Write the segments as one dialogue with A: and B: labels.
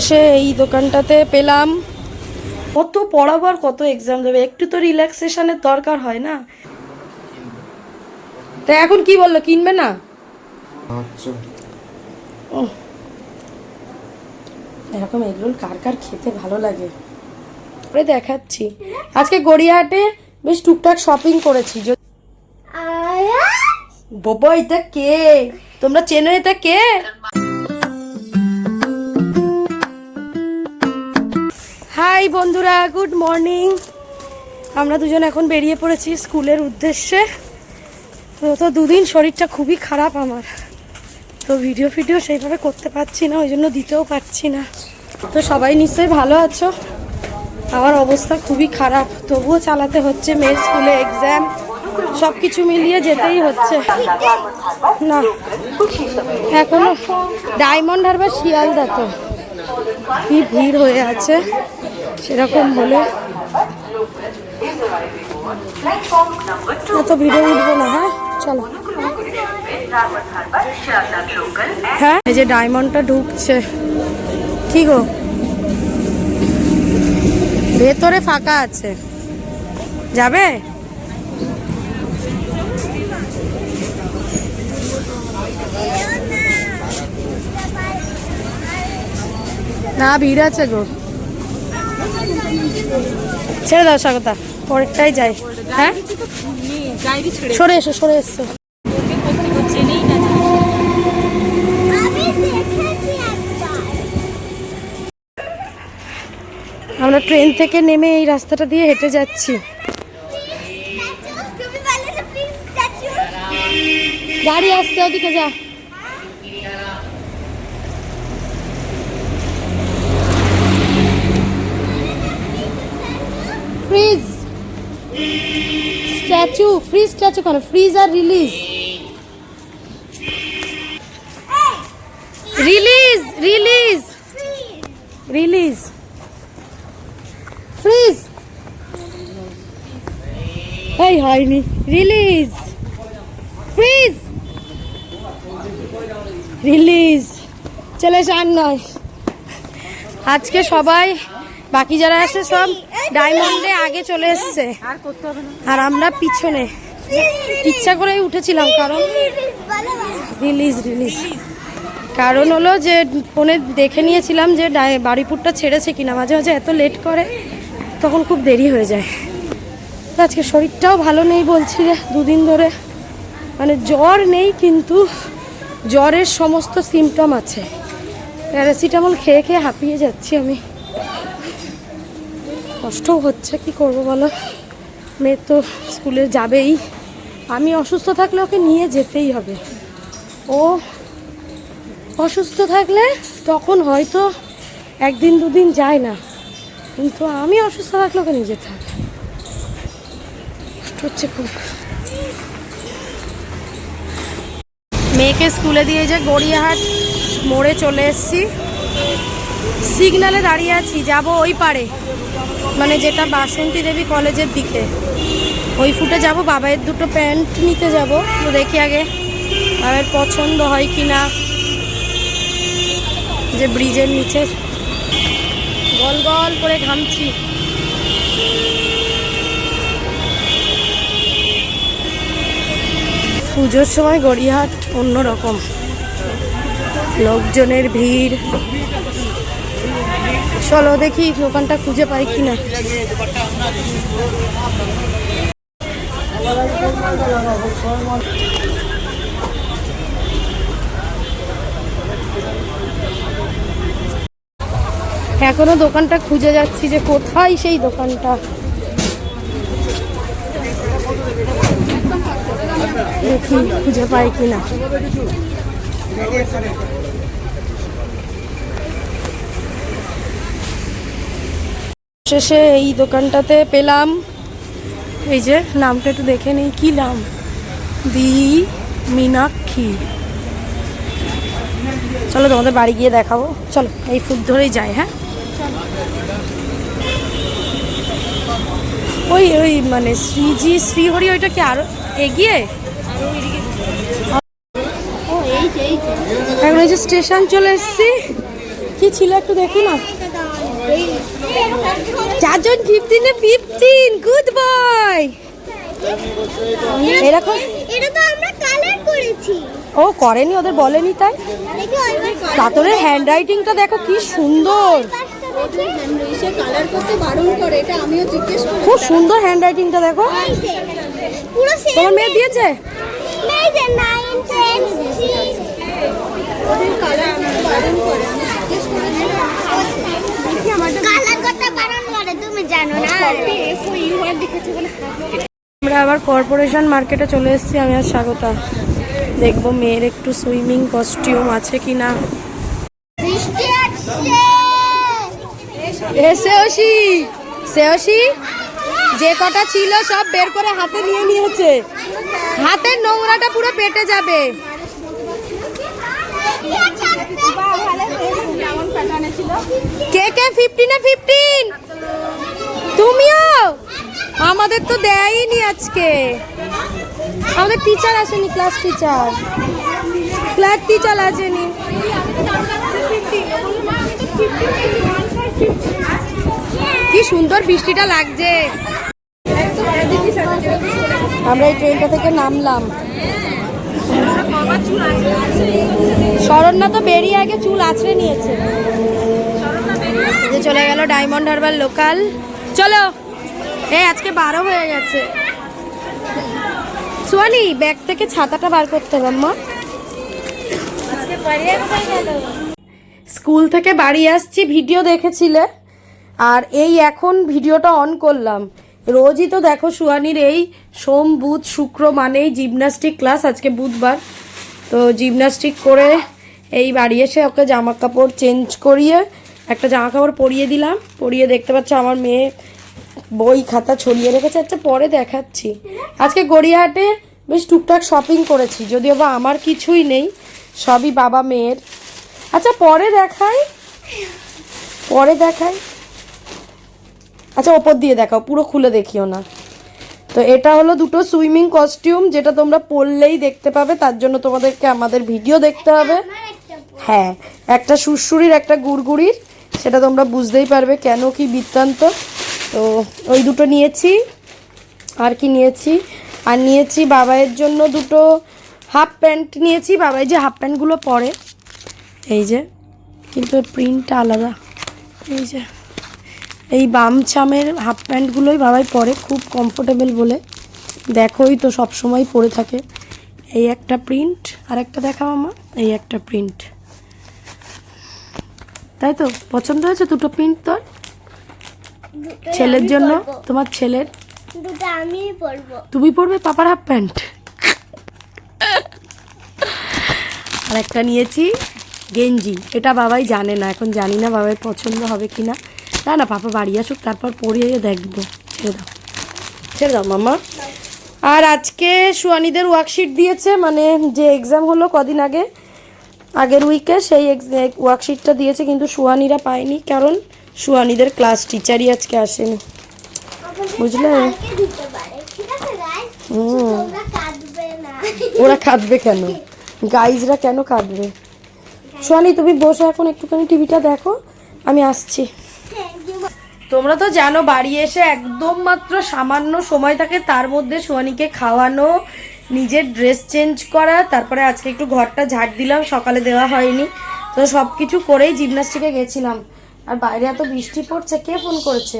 A: শেষে এই দোকানটাতে পেলাম। কত পড়াবো আর কত এক্সাম দেবে? একটু তো রিল্যাক্সেশনের দরকার হয় না? তা এখন কি বলল? কিনবে না?
B: আচ্ছা।
A: এরকম এগরোল কার কার খেতে ভালো লাগে? পরে দেখাচ্ছি। আজকে গড়িয়াহাটে বেশ টুকটাক শপিং করেছি। বাবা এটা কে? তোমরা চেনো এটা কে? বন্ধুরা গুড মর্নিং আমরা দুজন এখন বেরিয়ে পড়েছি স্কুলের উদ্দেশ্যে। তো দুদিন শরীরটা খুবই খারাপ আমার। তো ভিডিও ফিডিও সেইভাবে করতে পারছি না ওই জন্য দিতেও পারছি না। তো সবাই নিশ্চয়ই ভালো আছো? আমার অবস্থা খুবই খারাপ। তবুও চালাতে হচ্ছে মেয়ের স্কুলে এক্সাম সব কিছু মিলিয়ে যেতেই হচ্ছে। না, এখনও ডায়মন্ড হারবার শিয়ালদা তো। কি ভিড় হয়ে আছে। সেরকম হলে এত ভিড়ে উঠবো না হ্যাঁ? চলো। হ্যাঁ? এই যে ডায়মন্ডটা ঢুকছে। কি গো? ভেতরে ফাঁকা আছে। যাবে? না, ভিড় আছে গো। ছেড়ে দাও স্বাগতা পরেরটাই যাই। হ্যাঁ? সরে এসো সরে এসো। আমরা ট্রেন থেকে নেমে এই রাস্তাটা দিয়ে হেঁটে যাচ্ছি। গাড়ি আসছে, ওদিকে যা। ফ্রিজ স্ট্যাচু ফ্রিজ স্ট্যাচু কেন ফ্রিজ আর release release release release freeze এই হয়নি রিলিজ ফ্রিজ রিলিজ চলে আর নয় আজকে সবাই বাকি যারা আছে সব ডায়মন্ডে আগে চলে এসছে। আর আমরা পিছনে। ইচ্ছা করেই উঠেছিলাম, কারণ রিলিজ রিলিজ কারণ হলো যে, ফোনে দেখে নিয়েছিলাম যে বাড়িপুরটা ছেড়েছে কিনা। মাঝে মাঝে এত লেট করে, তখন খুব দেরি হয়ে যায়। তো আজকে শরীরটাও ভালো নেই বলছি রে, দুদিন ধরে। মানে জ্বর নেই, কিন্তু জ্বরের সমস্ত সিমটম আছে। প্যারাসিটামল খেয়ে খেয়ে হাঁপিয়ে যাচ্ছি আমি। কষ্টও হচ্ছে, কি করব বলো? মেয়ে তো স্কুলে যাবেই। আমি অসুস্থ থাকলে ওকে নিয়ে যেতেই হবে। ও অসুস্থ থাকলে তখন হয়তো একদিন দুদিন যায় না। কিন্তু আমি অসুস্থ থাকলে ওকে নিয়ে যেতে হবে। হচ্ছে খুব। মেয়েকে স্কুলে দিয়ে যে গড়িয়াহাট মোড়ে চলে এসেছি। সিগনালে দাঁড়িয়ে আছি, যাব ওই পারে মানে যেটা বাসন্তী দেবী কলেজের দিকে। ওই ফুটে যাব, বাবাইয়ের দুটো প্যান্ট নিতে যাব। তো দেখি আগে বাবার পছন্দ হয় কি না যে ব্রিজের নিচে গল গল করে ঘামছি। পুজোর সময় গড়িয়াহাট অন্যরকম। লোকজনের ভিড়। চলো দেখি দোকানটা খুঁজে পাই কিনা। এখনও দোকানটা খুঁজে যাচ্ছি যে কোথায় সেই দোকানটা। দেখি খুঁজে পাই কিনা। শেষে এই দোকানটাতে পেলাম। এই যে, নামটা একটু দেখে নেই, কি নাম? দি মীনাক্ষী। চলো তোমাদের বাড়ি গিয়ে দেখাবো। চলো, এই ফুট ধরেই যাই হ্যাঁ? ওই ওই মানে শ্রীজি, শ্রীহরি, ওইটা কি আরও এগিয়ে? এখন এই যে স্টেশন চলে এসেছি। কি ছিল একটু দেখি না? চারজন ফিফটিনে ফিফটিন গুড বয় এরকম
C: এটা তো আমরা কালার করেছি।
A: ও করেনি ওদের বলেনি তাই? কাতরের হ্যান্ড রাইটিংটা দেখো কি সুন্দর।
C: সে কালার করতে বারণ করে এটা আমিও জিজ্ঞেস করি
A: খুব সুন্দর হ্যান্ড রাইটিংটা দেখো তোমার মেয়ে দিয়েছে?
C: এই যে 9 10 কালার করতে বারণ করে তুমি জানো না?
A: আমরা আবার কর্পোরেশন মার্কেটে চলে এসেছি আমি আর স্বাগতা। দেখব মেয়ের একটু সুইমিং কস্টিউম আছে কি না সেওসি সেওসি যে কটা ছিল সব বের করে হাতে নিয়ে নিয়েছে। হাতের নোংরাটা পুরো পেটে যাবে। কে কে? ফিফটিনে ফিফটিন তুমিও? আমাদের তো দেয়নি আজকে। আমাদের টিচার আসেনি ক্লাস টিচার ক্লাস টিচার আসেনি। কি সুন্দর বৃষ্টিটা লাগছে। আমরা এই ট্রেনটা থেকে নামলাম। শরণ্যা তো বেরিয়ে আগে চুল আছড়ে নিয়েছে। চলে গেল ডায়মন্ড হারবার লোকাল চলো। এই আজকে বারো হয়ে গেছে। সোয়ানি ব্যাগ থেকে ছাতাটা বার করতে হবে আম্মা। স্কুল থেকে বাড়ি আসছি ভিডিও দেখেছিলে। আর এই এখন ভিডিওটা অন করলাম। রোজই তো দেখো সুয়ানির এই সোম বুধ শুক্র মানেই জিমনাস্টিক ক্লাস আজকে বুধবার। তো জিমনাস্টিক করে এই বাড়ি এসে ওকে জামা কাপড় চেঞ্জ করিয়ে একটা জামা কাপড় পরিয়ে দিলাম পরিয়ে দেখতে পাচ্ছ আমার মেয়ে বই খাতা ছড়িয়ে রেখেছে। আচ্ছা পরে দেখাচ্ছি। আজকে গড়িয়াহাটে বেশ টুকটাক শপিং করেছি যদিও বা আমার কিছুই নেই সবই বাবা মেয়ের। আচ্ছা পরে দেখাই। পরে দেখাই। আচ্ছা ওপর দিয়ে দেখাও পুরো খুলে দেখিও না। তো এটা হলো দুটো সুইমিং কস্টিউম যেটা তোমরা পরলেই দেখতে পাবে তার জন্য তোমাদেরকে আমাদের ভিডিও দেখতে হবে। হ্যাঁ একটা সুরসুরির একটা গুড়গুড়ির। সেটা তোমরা বুঝতেই পারবে কেন কি বৃত্তান্ত। তো ওই দুটো নিয়েছি, আর কি নিয়েছি? আর নিয়েছি বাবাইয়ের জন্য দুটো হাফ প্যান্ট নিয়েছি। বাবাই যে হাফ প্যান্টগুলো পরে, এই যে, কিন্তু প্রিন্টটা আলাদা। এই যে, এই বাম চামের হাফ প্যান্টগুলোই বাবাই পরে, খুব কমফোর্টেবল বলে। দেখোই তো সব সময় পরে থাকে। এই একটা প্রিন্ট আর একটা দেখাও আমার এই একটা প্রিন্ট। তাই তো? পছন্দ হয়েছে দুটো প্রিন্ট তোর? ছেলের জন্য? তোমার ছেলের?
C: দুটো আমি পরবো।
A: তুমি পরবে পাপার হাফ প্যান্ট আর একটা নিয়েছি গেঞ্জি। এটা বাবাই জানে না এখন জানি না বাবাই পছন্দ হবে কি না না না পাপা বাড়ি আসুক তারপর পরিয়ে দেখব। ছেড়ে দাও। ছেড়ে দাও মামা আর আজকে সুয়ানিদের ওয়ার্কশিট দিয়েছে মানে যে এক্সাম হলো কদিন আগে আগের উইকে সেই ওয়ার্কশিটটা দিয়েছে, কিন্তু সুহানিরা পায়নি, কারণ সুয়ানিদের ক্লাস টিচারই আজকে আসেনি। বুঝলে? ওরা কাঁদবে কেন? গাইজরা কেন কাঁদবে? সোয়ালি তুমি বসে এখন, একটুখানি টিভিটা দেখো, আমি আসছি। তোমরা তো জানো, বাড়ি এসে একদম মাত্র সামান্য সময় থাকে, তার মধ্যে সোয়ানিকে খাওয়ানো নিজের ড্রেস চেঞ্জ করা তারপরে আজকে একটু ঘরটা ঝাড় দিলাম সকালে দেওয়া হয়নি। তো সব কিছু করেই জিমনাস্টিকে গেছিলাম। আর বাইরে এত বৃষ্টি পড়ছে কে ফোন করেছে?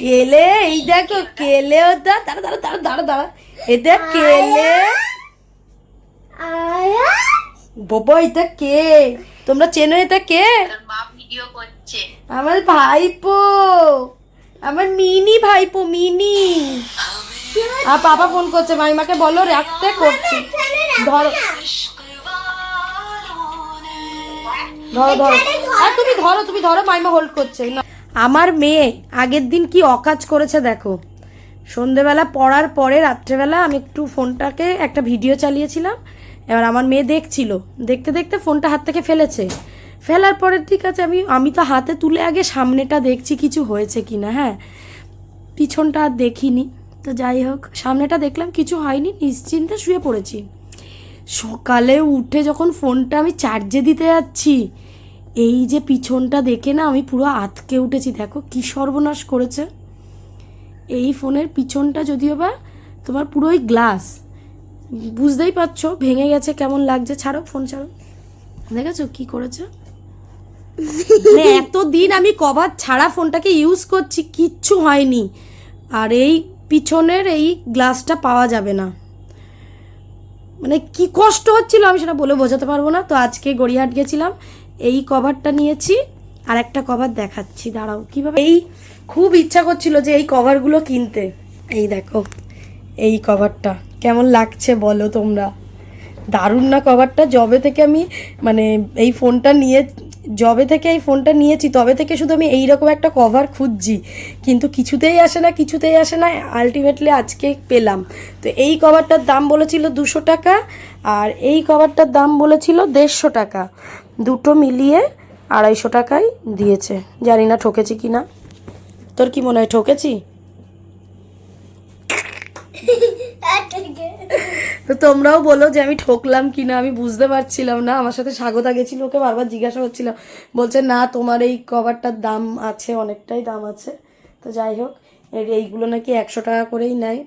A: কেলে? এই দেখো কেলে ওটা দাঁড়া দাঁড়া দাঁড়া দাঁড়া দাঁড়া। এটা কেলে? বাবা এটা কে? তোমরা চেনো এটা কে? আমার ভাইপো। আমার মিনি ভাইপো, মিনি। আর পাপা ফোন করছে মাইমাকে বলো, রাখতে করছি। ধরো। ধরো ধরো। আর তুমি ধরো তুমি ধরো মাইমা হোল্ড করছে। আমার মেয়ে আগের দিন কি অকাজ করেছে দেখো। সন্ধেবেলা পড়ার পরে রাত্রেবেলা আমি একটু ফোনটাকে একটা ভিডিও চালিয়েছিলাম। এবার আমার মেয়ে দেখছিল। দেখতে দেখতে ফোনটা হাত থেকে ফেলেছে। ফেলার পরে ঠিক আছে, আমি আমি তো হাতে তুলে আগে সামনেটা দেখছি কিছু হয়েছে কি না হ্যাঁ। পিছনটা আর দেখিনি, তো যাই হোক, সামনেটা দেখলাম কিছু হয়নি, নিশ্চিন্তে শুয়ে পড়েছি। সকালে উঠে যখন ফোনটা আমি চার্জে দিতে যাচ্ছি, এই যে পিছনটা দেখে না আমি পুরো আতকে উঠেছি, দেখো কি সর্বনাশ করেছে। এই ফোনের পিছনটা যদিও বা তোমার পুরোই গ্লাস বুঝতেই পারছ, ভেঙে গেছে, কেমন লাগছে, ছাড়ো ফোন ছাড়ো। দেখেছ কি করেছে? মানে এতদিন আমি কভার ছাড়া ফোনটাকে ইউজ করছি, কিচ্ছু হয়নি। আর এই পিছনের এই গ্লাসটা পাওয়া যাবে না। মানে কি কষ্ট হচ্ছিল আমি সেটা বলে বোঝাতে পারব না। তো আজকে গড়িয়াহাট গেছিলাম, এই কভারটা নিয়েছি, আর একটা কভার দেখাচ্ছি, দাঁড়াও, কীভাবে এই খুব ইচ্ছা করছিল যে এই কভারগুলো কিনতে। এই দেখো, এই কভারটা, কেমন লাগছে বলো তোমরা। দারুণ না কভারটা? জবে থেকে আমি মানে এই ফোনটা নিয়ে জবে থেকে এই ফোনটা নিয়েছি, তবে থেকে শুধু আমি এইরকম একটা কভার খুঁজছি। কিন্তু কিছুতেই আসে না, কিছুতেই আসে না আলটিমেটলি আজকে পেলাম। তো এই কভারটার দাম বলেছিল দুশো টাকা, আর এই কভারটার দাম বলেছিল দেড়শো টাকা। দুটো মিলিয়ে আড়াইশো টাকায় দিয়েছে। জানি না ঠকেছি কি না তোর কি মনে হয় ঠকেছি? তো তোমরাও বলো যে আমি ঠকলাম কি না আমি বুঝতে পারছিলাম না। আমার সাথে স্বাগতা গেছিল, ওকে বারবার জিজ্ঞাসা হচ্ছিল বলছে, না, তোমার এই কভারটার দাম আছে, অনেকটাই দাম আছে। তো যাই হোক, এর এইগুলো নাকি একশো টাকা করেই নেয়,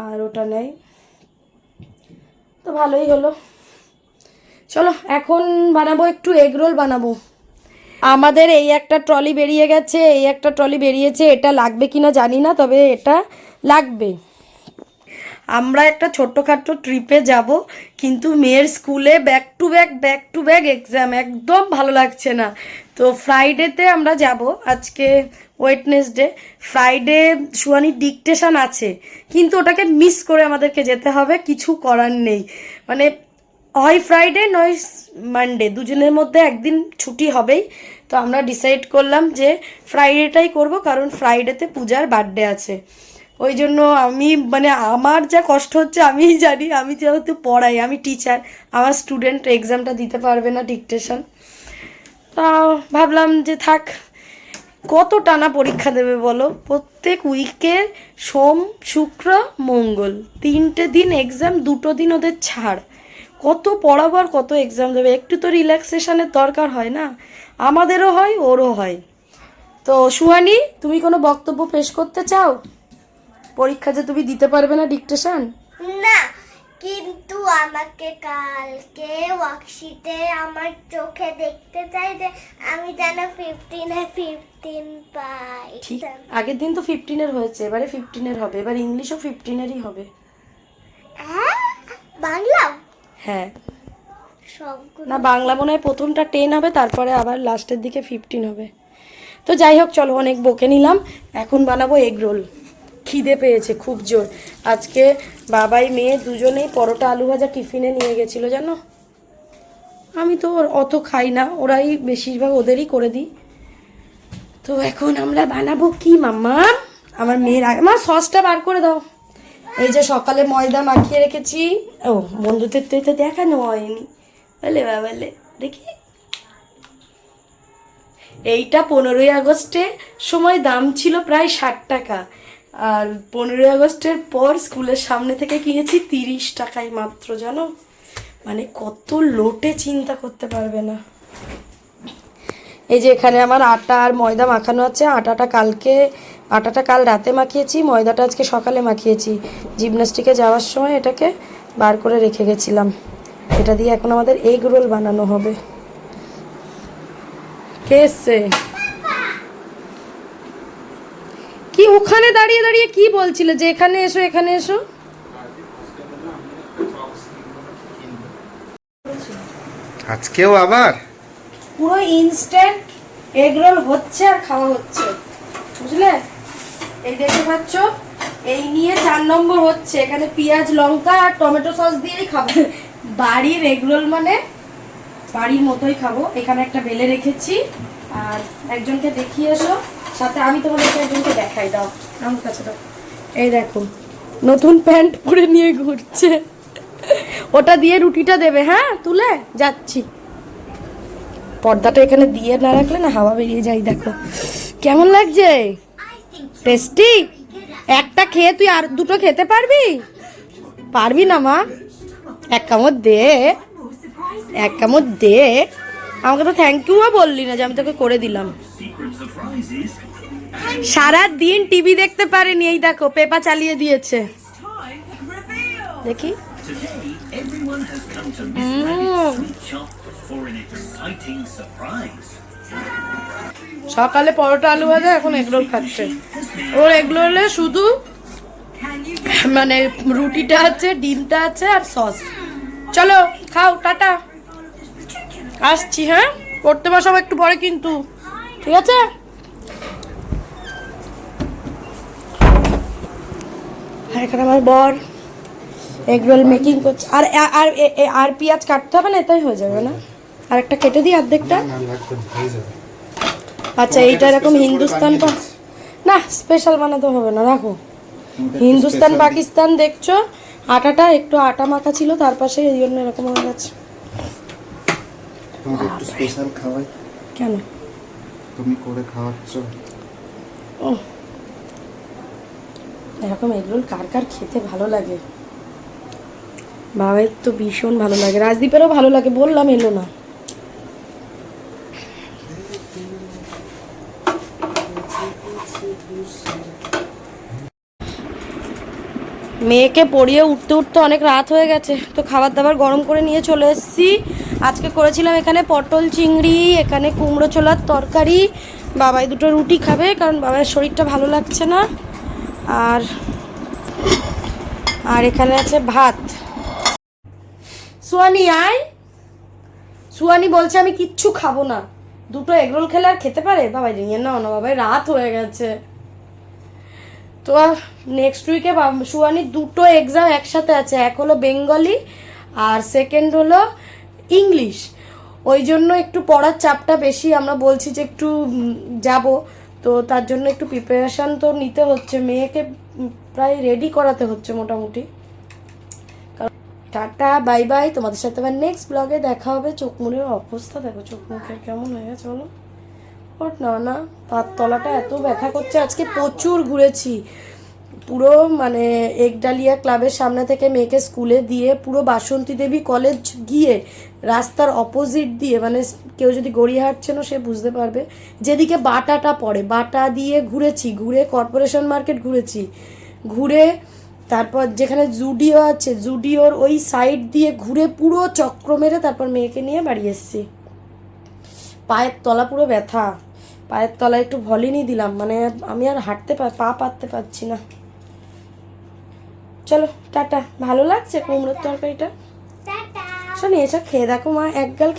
A: আর ওটা নেয়। তো ভালোই হলো। চলো, এখন বানাবো একটু এগ রোল বানাবো। আমাদের এই একটা ট্রলি বেরিয়ে গেছে, এই একটা ট্রলি বেরিয়েছে, এটা লাগবে কিনা জানি না, তবে এটা লাগবে। আমরা একটা ছোট্টখাটো ট্রিপে যাব, কিন্তু মেয়ের স্কুলে back to back back to back exam একদম ভালো লাগছে না। তো ফ্রাইডেতে আমরা যাব, আজকে ওয়েটনেসডে ফ্রাইডে সুয়ানির ডিকটেশন আছে, কিন্তু ওটাকে মিস করে আমাদেরকে যেতে হবে, কিছু করার নেই। মানে হয় ফ্রাইডে নয় মানডে দুজনের মধ্যে একদিন ছুটি হবেই। তো আমরা ডিসাইড করলাম যে ফ্রাইডেটাই করব, কারণ ফ্রাইডেতে পূজার বার্থডে আছে। ওই জন্য আমি মানে আমার যা কষ্ট হচ্ছে আমিই জানি, আমি যেহেতু পড়াই, আমি টিচার আমার স্টুডেন্ট এক্সামটা দিতে পারবে না ডিকটেশন তা ভাবলাম যে থাক, কত টানা পরীক্ষা দেবে বলো? প্রত্যেক উইকে সোম, শুক্র, মঙ্গল, তিনটে দিন এক্সাম দুটো দিন ওদের ছাড়। কত পড়াবো আর কত এক্সাম দেবে? একটু তো রিল্যাক্সেশনের দরকার হয় না? আমাদেরও হয়, ওরও হয়। তো সুহানি, তুমি কোনো বক্তব্য পেশ করতে চাও? পরীক্ষা যে তুমি দিতে পারবে না ডিকটেশন
C: না কিন্তু আমাকে কালকে ওয়ার্কশিটে আমার চোখে দেখতে চাই যে আমি যেন ফিফটিনে ফিফটিন পাই।
A: ঠিক আগের দিন তো ফিফটিনের হয়েছে এবারে ফিফটিনের হবে এবার ইংলিশও ফিফটিনেরই হবে।
C: হ্যাঁ? বাংলা
A: হ্যাঁ। না বাংলা মনে হয় প্রথমটা টেন হবে তারপরে আবার লাস্টের দিকে ফিফটিন হবে। তো যাই হোক চলো অনেক বকে নিলাম এখন বানাবো এগ রোল খিদে পেয়েছে, খুব জোর। আজকে বাবাই মেয়ে দুজনেই পরোটা আলু ভাজা টিফিনে নিয়ে গেছিল, জানো? আমি তো অত খাই না, ওরাই বেশিরভাগ ওদেরই করে দিই। তো এখন আমরা বানাবো কি, মাম্মা? আমার মেয়ের আগে মা সসটা বার করে দাও। এই যে সকালে ময়দা মাখিয়ে রেখেছি। ও, বন্ধুদের তো দেখানো হয়নি। বলে বাবালে দেখি। এইটা পনেরোই আগস্টে, সময় দাম ছিল প্রায় ষাট টাকা। আর পনেরোই আগস্টের পর স্কুলের সামনে থেকে কিনেছি তিরিশ টাকায় মাত্র, জানো? মানে কত লোটে চিন্তা করতে পারবে না। এই যে এখানে আমার আটা আর ময়দা মাখানো আছে, আটাটা কালকে, আটাটা কাল রাতে মাখিয়েছি, ময়দাটা আজকে সকালে মাখিয়েছি। জিমনাস্টিকে যাওয়ার সময় এটাকে বার করে রেখে গেছিলাম। এটা দিয়ে এখন আমাদের এগ রোল বানানো হবে। কে এসছে? কি ওখানে দাঁড়িয়ে দাঁড়িয়ে কি বলছিলে যে এখানে এসো এখানে এসো?
B: আজকেও আবার?
A: পুরো ইনস্ট্যান্ট এগ রোল হচ্ছে আর খাওয়া হচ্ছে। বুঝলে? এই দেখতে পাচ্ছ এই নিয়ে চার নম্বর হচ্ছে। এখানে পেঁয়াজ লঙ্কা আর টমেটো সস দিয়েই খাব। বাড়ির এগ রোল মানে বাড়ির মতোই খাব। এখানে একটা বেলে রেখেছি। আর একজনকে দেখিয়ে এসো। সাথে আমি তোমাদেরকে একজনকে দেখাই, দাও, আমার কাছে দাও। এই দেখো, নতুন প্যান্ট পরে নিয়ে ঘুরছে। ওটা দিয়ে রুটিটা দেবে হ্যাঁ? তুলে, যাচ্ছি। পর্দাটা এখানে দিয়ে না রাখলে না হাওয়া বেরিয়ে যায়, দেখো। কেমন লাগছে? টেস্টি? একটা খেয়ে তুই আর দুটো খেতে পারবি? পারবি না, মা? এক কামড় দে। এক কামড় দে। আমাকে তো থ্যাংক ইউও বললি না যে আমি তোকে করে দিলাম। সারা দিন টিভি দেখতে পারেনি, এই দেখো, পেপা চালিয়ে দিয়েছে। দেখি. সকালে পরোটা আলু ভাজা, এখন এগরোল খাচ্ছে। ওর এগরোলে শুধু মানে রুটিটা আছে, ডিমটা আছে আর সস। চলো, খাও, টাটা। আসছি হ্যাঁ? পড়তে বসাবো একটু পরে কিন্তু। ঠিক আছে? আর এখানে আমার বর এগরোল মেকিং করছে। আর আর আর পেঁয়াজ কাটতে হবে না এটাই হয়ে যাবে না? আর একটা কেটে দিই অর্ধেকটা। আচ্ছা এইটা এরকম হিন্দুস্তান না স্পেশাল বানাতে হবে না রাখো। হিন্দুস্তান পাকিস্তান দেখছ? আটাটা একটু আটা মাখা ছিল তার পাশে এই জন্য এরকম হয়ে গেছে। কেন?
B: তুমি করে খাওয়াচ্ছ।
A: এরকম এগরোল কার কার খেতে ভালো লাগে? বাবার তো ভীষণ ভালো লাগে। রাজদীপেরও ভালো লাগে, বললাম এলো না। মেয়েকে পড়িয়ে উঠতে উঠতে অনেক রাত হয়ে গেছে, তো খাবার দাবার গরম করে নিয়ে চলে এসেছি। আজকে করেছিলাম এখানে পটল চিংড়ি, এখানে কুমড়ো ছোলার তরকারি। বাবাই দুটো রুটি খাবে, কারণ বাবার শরীরটা ভালো লাগছে না। আর আর এখানে আছে ভাত। সুয়ানি, আয়। সুয়ানি বলছে, আমি কিচ্ছু খাব না। দুটো এগরোল খেলে আর খেতে পারে? বাবাই নিয়ে নাও না বাবাই রাত হয়ে গেছে। তো নেক্সট উইকে সুয়ানির দুটো এক্সাম একসাথে আছে। এক হলো বেঙ্গলি আর সেকেন্ড হলো ইংলিশ ওই জন্য একটু পড়ার চাপটা বেশি। আমরা বলছি যে একটু যাব। তো তার জন্য একটু প্রিপারেশান তো নিতে হচ্ছে, মেয়েকে প্রায় রেডি করাতে হচ্ছে মোটামুটি। কারণ- টাটা বাই বাই তোমাদের সাথে আবার নেক্সট ব্লগে দেখা হবে। চোখ মুড়ের অবস্থা দেখো, চোখ মুখের কেমন হয়ে গেছে বলো? ওট না না পাত তলাটা এত ব্যথা করছে, আজকে প্রচুর ঘুরেছি। পুরো মানে একডালিয়া ক্লাবের সামনে থেকে মেয়েকে স্কুলে দিয়ে পুরো বাসন্তী দেবী কলেজ গিয়ে রাস্তার অপোজিট দিয়ে মানে কেউ যদি গড়িয়াহাট চেনো সে বুঝতে পারবে। যেদিকে বাটাটা পড়ে, বাটা দিয়ে ঘুরেছি, ঘুরে কর্পোরেশন মার্কেট ঘুরেছি। ঘুরে তারপর যেখানে জুডিও আছে, জুডিওর ওই সাইড দিয়ে ঘুরে পুরো চক্র মেরে তারপর মেয়েকে নিয়ে বাড়ি এসেছি। পায়ের তলা পুরো ব্যথা। পায়ের তলায় একটু ভলিনি দিলাম মানে আমি আর হাঁটতে পার পা পাততে পারছি না। চলো টাটা। ভালো লাগছে কুমড়োর তরকারিটা? শোন এসব খেয়ে দেখো মা এক গাল